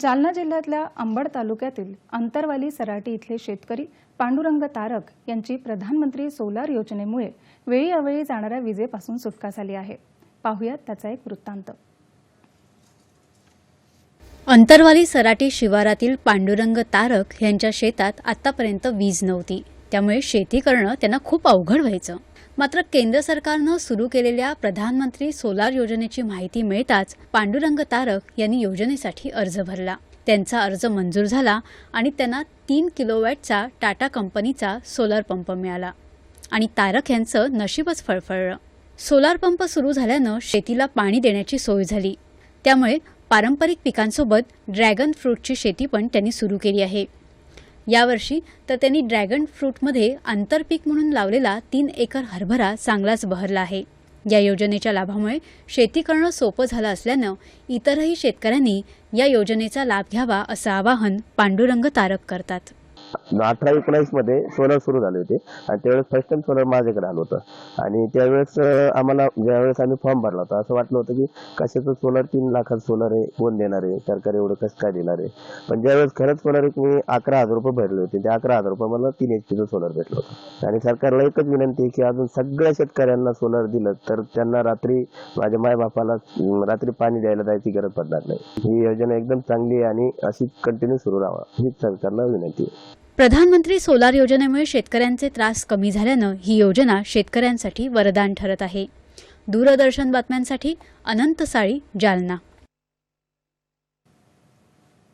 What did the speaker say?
जालना जिल्ह्यातल्या अंबड तालुक्यातील अंतरवाली सराटी इथले शेतकरी पांडुरंग तारक यांची प्रधानमंत्री सोलार योजनेमुळे वेळी अवेळी जाणाऱ्या विजेपासून सुटका झाली आहे. पाहुयात त्याचा एक वृत्तांत. अंतरवाली सराटी शिवारातील पांडुरंग तारक यांच्या शेतात आतापर्यंत वीज नव्हती. त्यामुळे शेती करणं त्यांना खूप अवघड व्हायचं. मात्र केंद्र सरकारनं सुरू केलेल्या प्रधानमंत्री सोलार योजनेची माहिती मिळताच पांडुरंग तारक यांनी योजनेसाठी अर्ज भरला. त्यांचा अर्ज मंजूर झाला आणि त्यांना तीन किलोवॅटचा टाटा कंपनीचा सोलार पंप मिळाला. आणि तारक यांचं नशीबच फळफळलं. सोलार पंप सुरू झाल्यानं शेतीला पाणी देण्याची सोय झाली. त्यामुळे पारंपरिक पिकांसोबत ड्रॅगन फ्रूटची शेती पण त्यांनी सुरू केली आहे. यावर्षी तर त्यांनी ड्रॅगन फ्रूटमध्ये आंतरपीक म्हणून लावलेला तीन एकर हरभरा चांगलाच बहरला आहे. या योजनेच्या लाभामुळे शेती करणं सोपं झालं असल्यानं इतरही शेतकऱ्यांनी या योजनेचा लाभ घ्यावा असं आवाहन पांडुरंग तारक करतात. अठरा एकोणावीसमध्ये सोलर सुरू झाले होते. आणि त्यावेळेस फर्स्ट टाइम सोलर माझ्याकडे आलं होतं. आणि त्यावेळेस आम्हाला ज्यावेळेस आम्ही फॉर्म भरला होता असं वाटलं होतं की कशाचं सोलर तीन लाखात सोलर आहे कोण देणार आहे सरकार एवढं कसं काय देणार आहे? पण ज्यावेळेस खरंच सोलर एक मी अकरा हजार रुपये भरले होते त्या अकरा हजार रुपये मला तीन एच पीचं सोलर भेटलं होतं. आणि सरकारला एकच विनंती आहे की अजून सगळ्या शेतकऱ्यांना सोलर दिलं तर त्यांना रात्री माझ्या मायबापाला रात्री पाणी द्यायला जायची गरज पडणार नाही. ही योजना एकदम चांगली आहे आणि अशी कंटिन्यू सुरू राहावा हीच सरकारला विनंती आहे. प्रधानमंत्री सोलार योजनेमुळे शेतकऱ्यांचे त्रास कमी झाल्यानं ही योजना शेतकऱ्यांसाठी वरदान ठरत आहे. दूरदर्शन बातम्यांसाठी अनंत साळी जालना.